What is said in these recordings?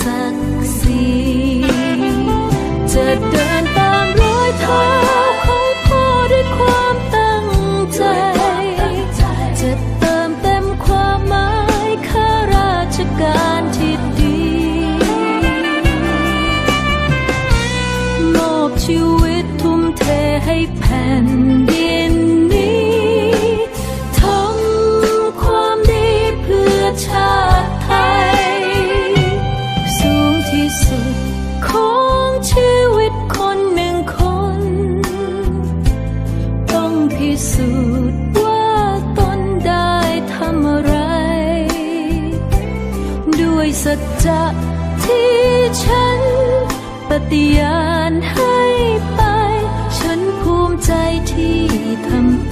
ศักดิ์ศรีจะเดินตามรอยเท้าของพ่อด้วยความตั้งใจ จะเติมเต็มความหมายข้าราชการที่ดีมอบชีวิตทุ่มเทให้แผ่นดิน ด้วยสัจจะที่ฉัน ปฏิญาณให้ไป ฉันภูมิใจที่ทำ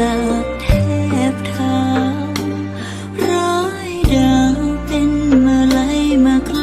ลัเท้าร้อยดางเป็นมาลัยมา